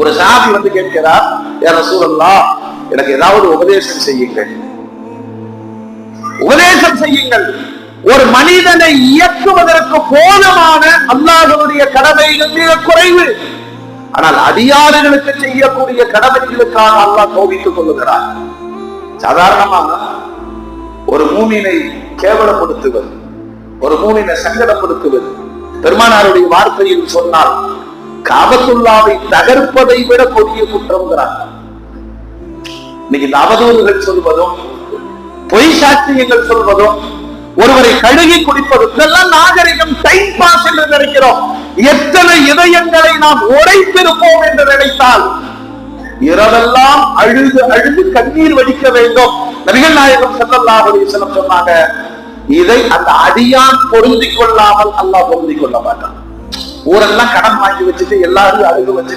ஒரு சாபி வந்து கேட்கிறார் யார ரசூலல்லா எனக்கு ஏதாவது உபதேசம் செய்யுங்கள். உபதேசம் செய்யுங்கள். ஒரு மனிதனை இயக்குவதற்கு போதுமான அல்லாஹ்வுடைய கடமைகள் மிக குறைவு. ஆனால் அடியாறுகளுக்கு செய்யக்கூடிய கடமைகளுக்காக அல்லாஹ் கோபித்துக் கொள்ளுகிறார். சாதாரணமாக ஒரு மூமினை கேவலப்படுத்துவது ஒரு மூமினை சங்கடப்படுத்துவது. பெருமானாருடைய வார்த்தையில் சொன்னால் காபத்துல்லாவை தகர்ப்பதை விட கொடிய குற்றம்ங்கிறார் இன்னைக்கு இந்த அவதூறுகள் சொல்வதும் பொய் சாட்சியங்கள் சொல்வதும் ஒருவரை கழுகி குடிப்பதும் இதெல்லாம் நாகரிகம் டைம் பாஸ் என்று நினைக்கிறோம். எத்தனை இதயங்களை நாம் உடைத்திருப்போம் என்று நினைத்தால் இரவெல்லாம் அழுது அழுது கண்ணீர் வடிக்க வேண்டும். நபிகள் நாயகம் செல்லல்லாஹ் அலைஹி சொன்னாங்க இதை அந்த அடியான் பொருந்திக் கொள்ளாமல் அல்லாஹ் பொருந்திக் கொள்ள மாட்டான். ஊரெல்லாம் கடன் வாங்கி வச்சுட்டு எல்லாரும் அழுகு வச்சு